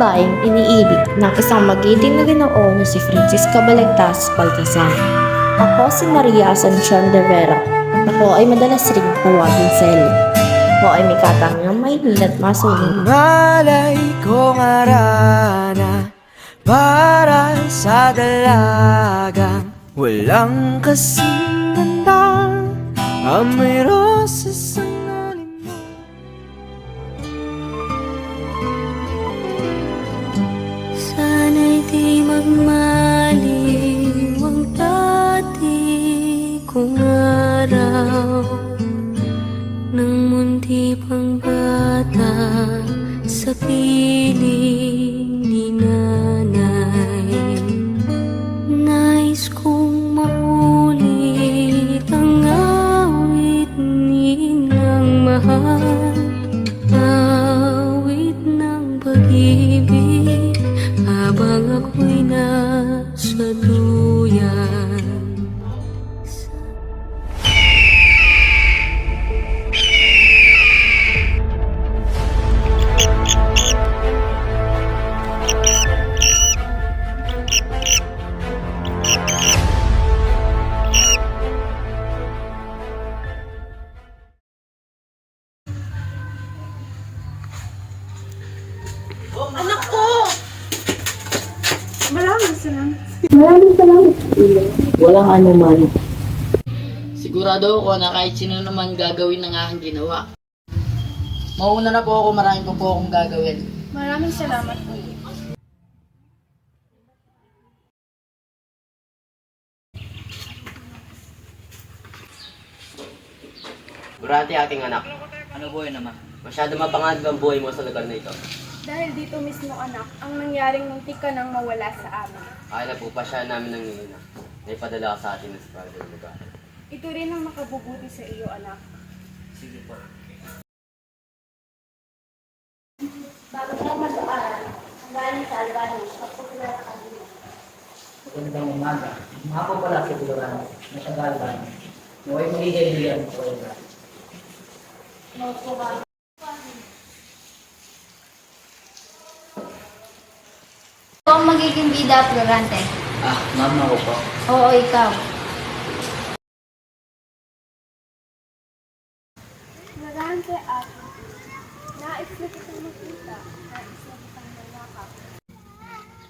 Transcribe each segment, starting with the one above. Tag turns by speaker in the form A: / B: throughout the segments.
A: babaeng iniibig ng isang magiting na ginoo na si Francisca Balagtas Baltasar. Ako si Maria Asuncion de Vera. Ako ay madalas ring tawagin Sally. Ako ay may katangiang mahinhin at masuling.
B: Malay kong arana Para sa dalagang Walang kasing ganda ang
C: kong araw Nang munti pang bata sa piling
A: Walang anuman.
D: Sigurado ako na kahit sino naman gagawin ng aking ginawa. Mauna na po ako, marami pa po akong gagawin.
E: Maraming salamat po.
F: Durante aking anak,
D: Ano po yun naman?
F: masyado mapanganib ang buhay mo sa lugar na ito.
E: Dahil dito mismo anak, ang nangyaring muntik ka nang mawala sa amin.
F: Akala po pa siya namin ng nina. May padala ka sa atin sa parang lugar.
E: Ito rin ang makabubuti sa iyo anak.
F: Sige po.
D: Magandang umaga. Mga po pala si Buluran. Nasyagalban. Naway magigilian po yun.
G: Ikaw ang magiging bida, Florante.
D: Ah, ma'am ako po.
G: Oo, ikaw.
E: Narante akin. Nais na kitang makita. Nais na kitang mayakap.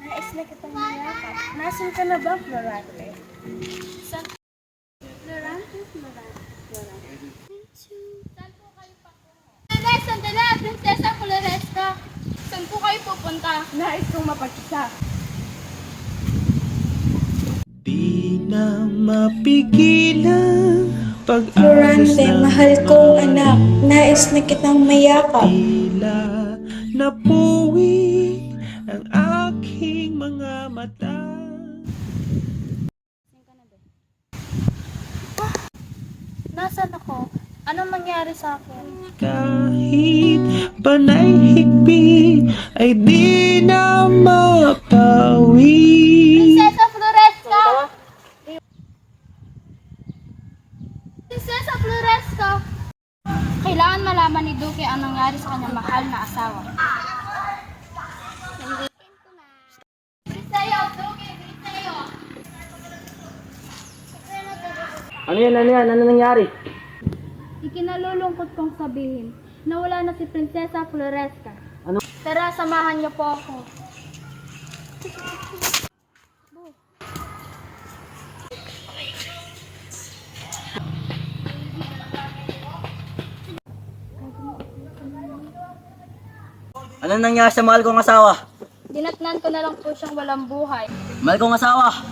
E: Nais na kitang mayakap. Nasaan ka na ba, Florante? Sa... Florante, Florante, Florante.
G: Sandali, sandali, Prinsesa Floresca. Saan po kayo pupunta?
E: Nais kong mapagkita.
B: Di na mapigilan pag
H: Florante, mahal kong anak, nais na kitang mayakap.
B: Tila napuwing ang aking mga mata
G: Nasaan ako? Anong mangyari sa akin?
B: Kahit panay higpit ay di na mapawi
G: Prinsesa Floresca! Prinsesa Floresca! Malaman ni Duque ang nangyari sa kanyang mahal na asawa.
D: Ano yan, ano yan? Ano nangyari?
G: Ikinalulungkot kong sabihin na wala na si Prinsesa Floresca.
D: Ano?
G: Tara, samahan niyo po ako.
D: Ano nangyari sa mahal kong asawa?
G: Dinatnan ko na lang po siyang walang buhay.
D: Mahal kong asawa!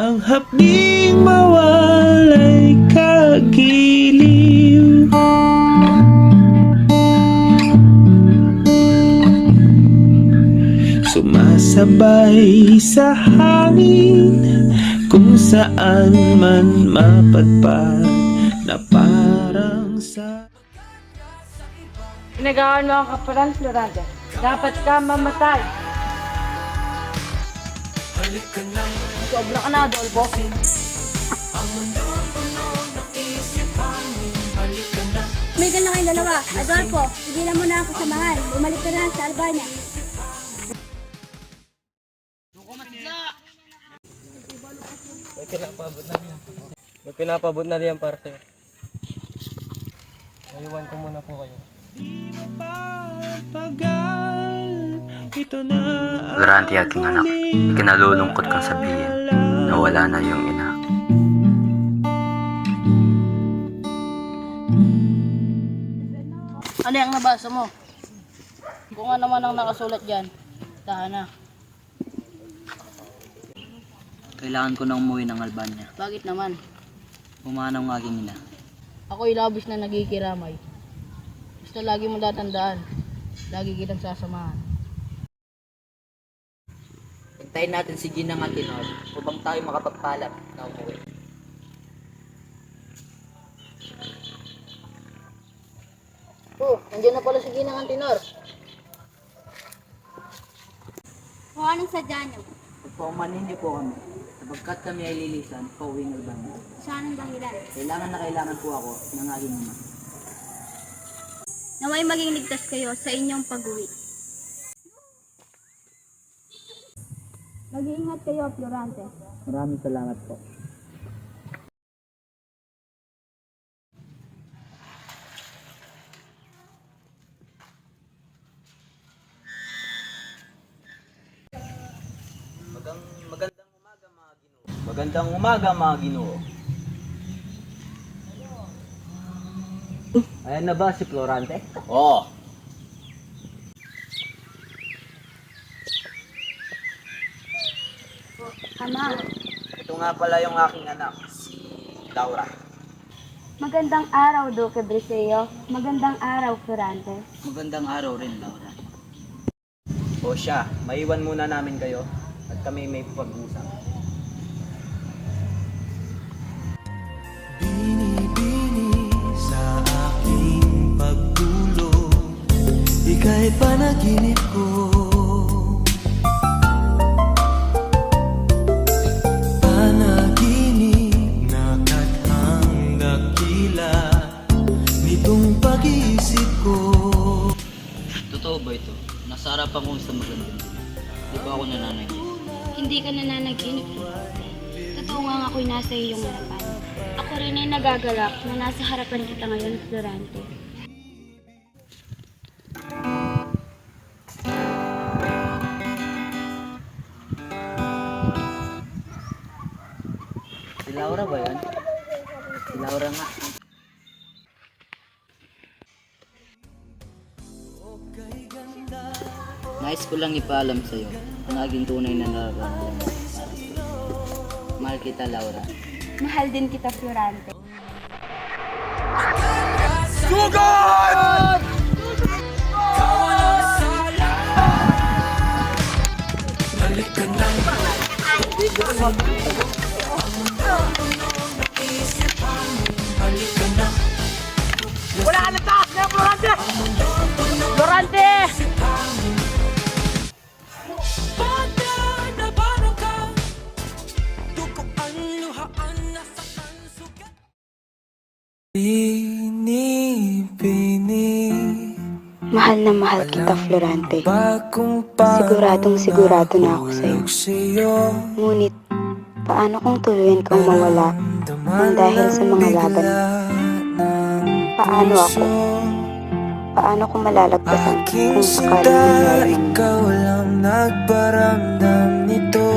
B: Ang hapding mawalay kagiliw Sumasabay sa hangin Kung saan man mapadpad
I: Inagawan mo ang kaparan, Florante. Dapat ka mamatay.
J: Sobra ka na, Adolfo.
K: May lang kayong dalawa. Adolfo, tigilan mo na ako sa mahal. Bumalik ka na sa Albania.
L: May pinapabot na diyan para sa'yo. Ayuwan ko muna po kayo.
I: Garanti aking anak, ikinalulungkot kong sabihin na wala na yung ina.
J: Ano yung nabasa mo? Kung ano man ang nakasulat dyan, tahan na.
M: Kailangan ko na umuwi ng Albania.
J: Bakit naman?
M: Pumanaw ng aking ina.
J: Ako'y labis na nagikiramay. Basta lagi mo tatandaan. Lagi kitang sasamahan.
M: Hintayin natin si Ginang at Tinor upang tayo makapagpalap na umuwi.
J: Oh, nandiyan na pala si Ginang Antinor.
K: Kung anong sadya niyo?
M: Pagpaumanin niyo po kami. Sapagkat kami ay lilisan, pauwing Albania.
K: Saan ang dahilan?
M: Kailangan na kailangan po ako ng aking ina.
K: Naway maging ligtas kayo sa inyong pag-uwi. Mag-iingat kayo, Florante.
M: Maraming salamat po.
N: Magandang umaga mga ginoo.
L: Ayan na ba si Florante?
N: Oo.
K: Ama,
N: Ito nga pala yung aking anak, si Laura.
K: magandang araw, Duque Briseo. Magandang araw, Florante.
M: Magandang araw rin, Laura.
N: O siya, maiwan muna namin kayo at kami may pag-usap.
B: Pagtulog Ika'y panaginip ko Panaginip na kathang dakila Nitong pag-iisip ko
M: Totoo ba ito? Nasa harapan ko sa magandang. Di ba ako nananaginip?
K: Hindi ka nananaginip. Totoo nga ako'y nasa iyong harapan. Ako rin ay nagagalak na nasa harapan kita ngayon, Florante.
M: Ko lang ipaalam sa'yo ang aking tunay na nararamdaman. Mahal kita, Laura.
K: Mahal din kita, Florante.
B: Binibini
H: Mahal na mahal kita, Florante. Siguradong sigurado na ako sa'yo. Ngunit, paano kung tuluyan kang mawala ng dahil sa mga laban? Paano ako? Paano ko malalagpasan kung sakaling mangyari man?
B: Ikaw lang nagparamdam nito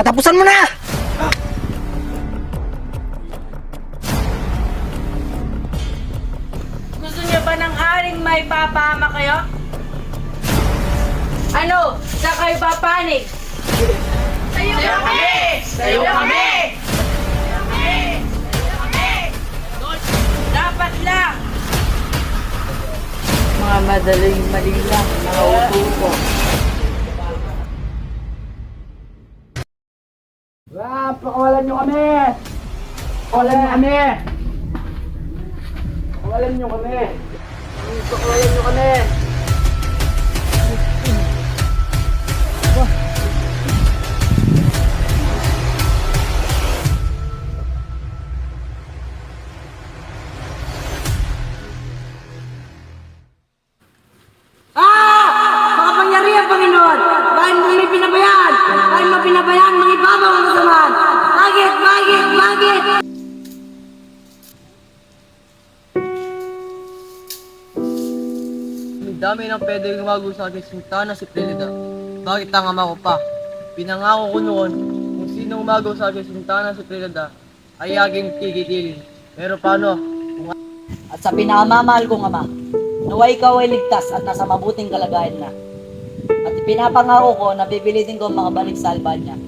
J: Katapusan mo na!
O: Gusto niyo ba ng haring may papahama kayo? Ano? Sa kayo papanig? Sayo kami! Sayo kami! Dapat lang!
J: Mga madaling, madaling, madaling, madaling, madaling,
M: อัน
D: นี้ dami ng pwede gumago sa akin sultana si Trinidad. Bakit ang ama ko pa? Pinangako ko noon, kung sino umagaw sa akin sultana si Trinidad, ay aking kikitilin. Pero paano?
M: At sa pinakamamahal kong ama, naway ikaw ay ligtas at nasa mabuting kalagayan na. At ipinapangako ko na pipilitin ko ang makabalik sa Albania.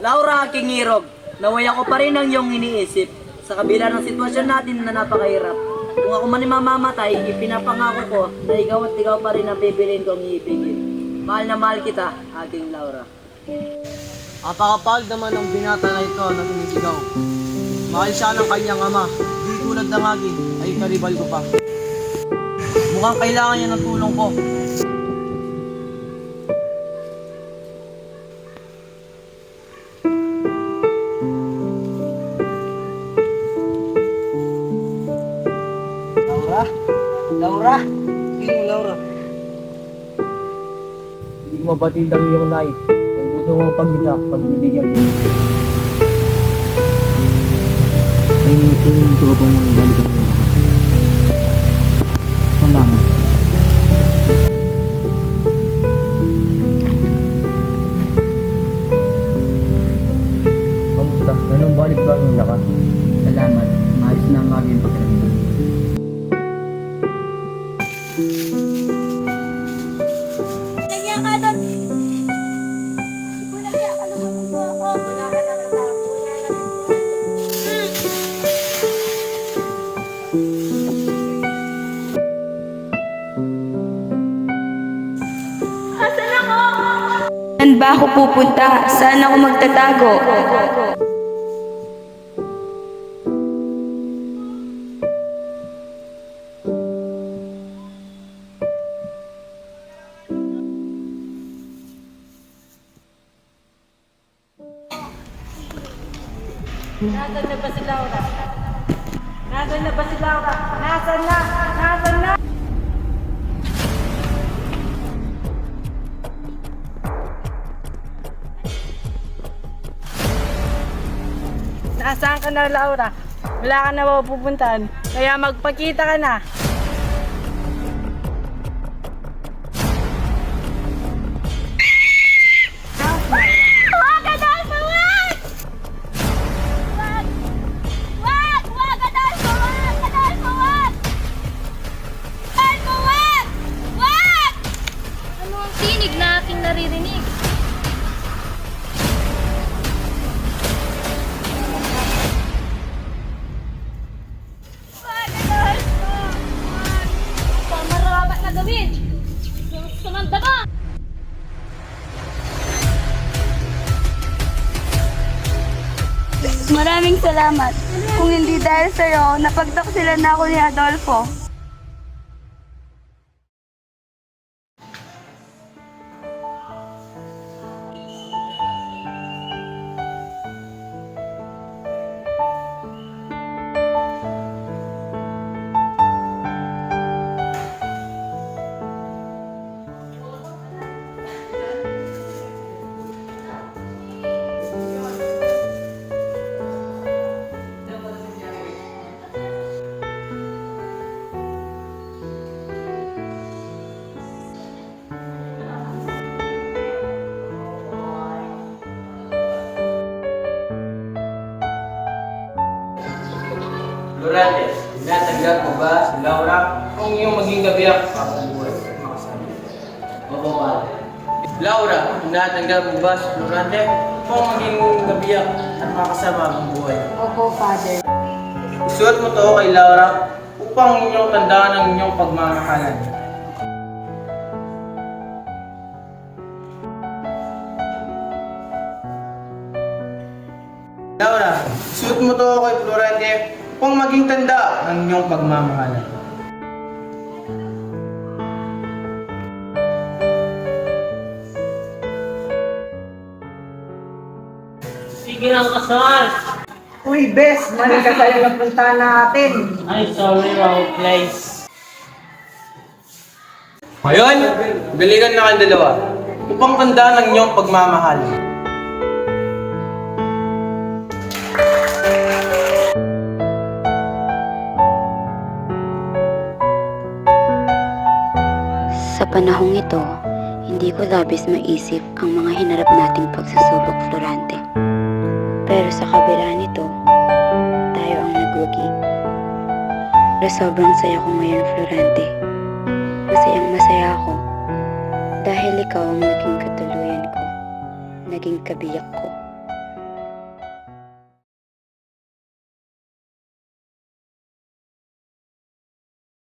M: Laura, aking irog, naway ako pa rin ang iyong iniisip. Sa kabila ng sitwasyon natin na napakahirap, kung ako man ay mamamatay, ipinapangako ko na ikaw at ikaw pa rin ang pipiliin kong iibigin. Mahal na mahal kita, aking Laura.
D: Apakapal naman ng binata na ito na sumisigaw. Mahal siya ng kanyang ama, di tulad ng akin, ay karibal ko pa. Mukhang kailangan niya ng tulong ko. Mabatid ang iyong nais. Kung gusto mong pagkita, pagbibigyan mo. Ay, tingin ko ba mong balikan
G: Saan ba ako pupunta? Saan ako magtatago?
M: Nasaan ka na, Laura? Wala ka na mapupuntahan. Kaya magpakita ka na.
G: Salamat. Kung hindi dahil sa'yo, napagtaksilan na ako ni Adolfo.
D: Lorantes, tinatanggap mo ba si Laura kung iyong maging gabiyak papabuhay? Opo, pare. Laura, tinatanggap mo ba si Lorante kung maging gabiyak at makasama ang buhay?
G: Opo, Father.
D: Isuot mo to kay Laura upang inyong tandaan ang inyong pagmamahalan. Laura, suot mo to kay Florante upang maging tanda ng inyong pagmamahalan.
M: Sige lang kasal.
L: Uy, bes, mali ka tayo napunta natin.
M: Ay, sorry, wrong place.
D: Ngayon, galigan na kayong dalawa upang tanda ng inyong pagmamahal.
H: Sa panahong ito, hindi ko labis maisip ang mga hinarap nating pagsusubok, Florante. Pero sa kabila nito, tayo ang nagwagi. Pero sobrang saya ko ngayon, Florante. Masayang masaya ako dahil ikaw ang naging katuluyan ko, naging kabiyak.